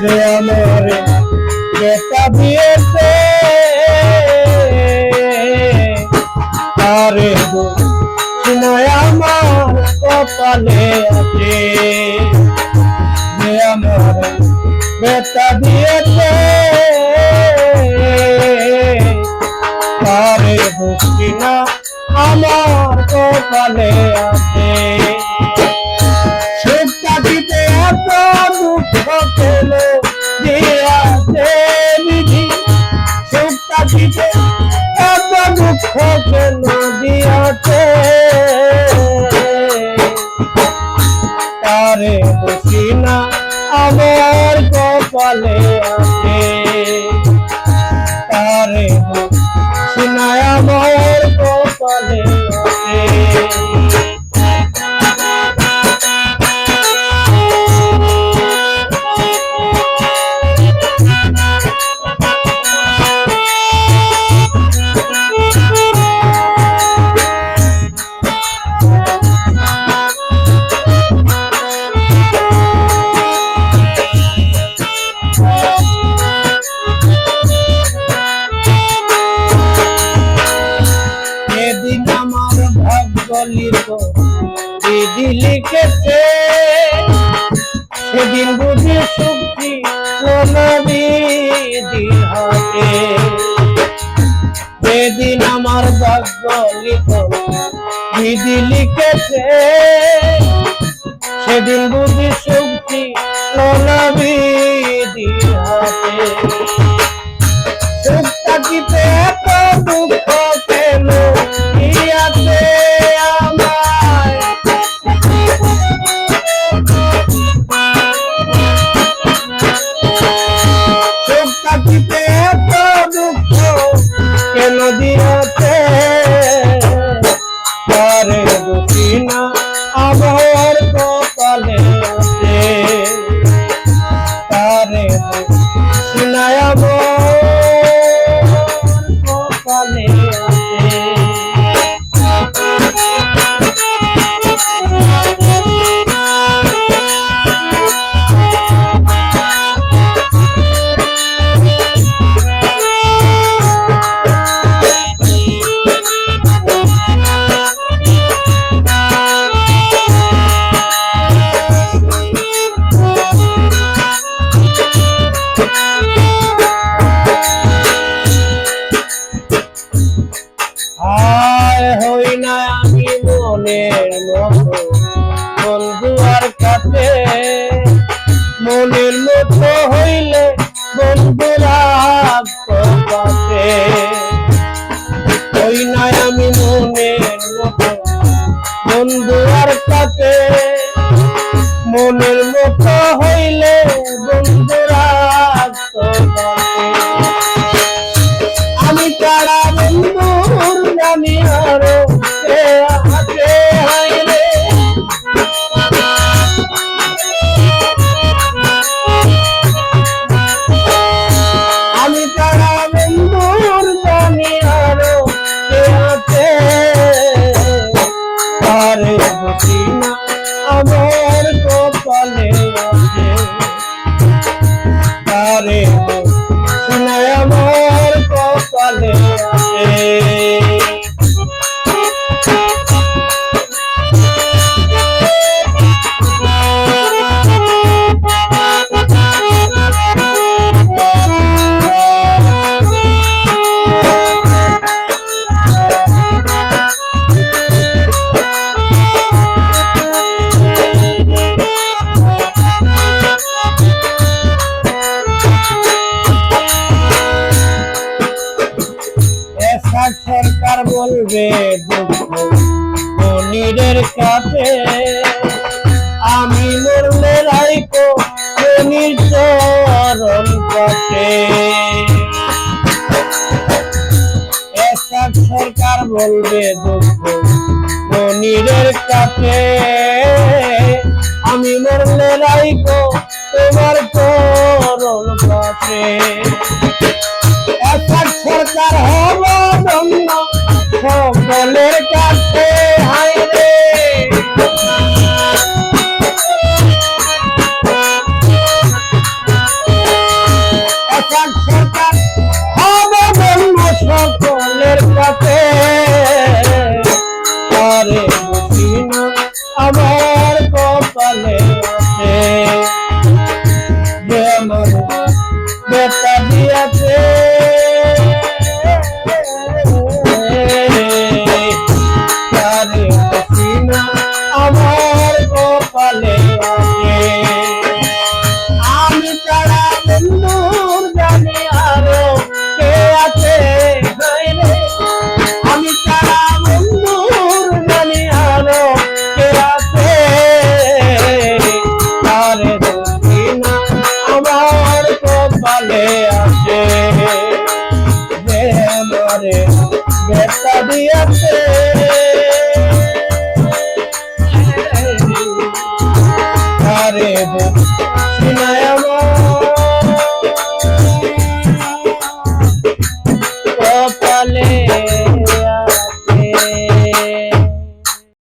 যে আমার বেটা দিয়েছে আরে সিনায় আমার কপালে আছে। যে আমার বেটা দিয়েছে আরে সিনা আমার কপালে আছে। দিতে এত দুঃখ কেন দিয়াছে? তারে খুশি না আমার কপালে লিখ দিদি লিখেছে, সেদিন বুঝি সুখী কোনো হাতে। সেদিন আমার ভাগ্য দিদি লিখেছে, সেদিন বুঝি সুখী কোনো সুখটা দিতে এত দুঃখ আয় হই না আমি মনের মতো। বন্ধু আর কাছে মনের মতো হইলে বন্ধুরা বলবে দুঃখ মনিরের কাছে। আমি মরলে রাইকো মনির চরণ কাছে সরকার বলবে দুঃখ মনিরের কাছে। আমি মরলে রাইকো তোমার চরণ কাছে সকলের কাছে হায় রে। সরকার হবে বন্ধু সকলের আমার কপালে। কালে আসে মরে বেতা দিয়াছে। আরে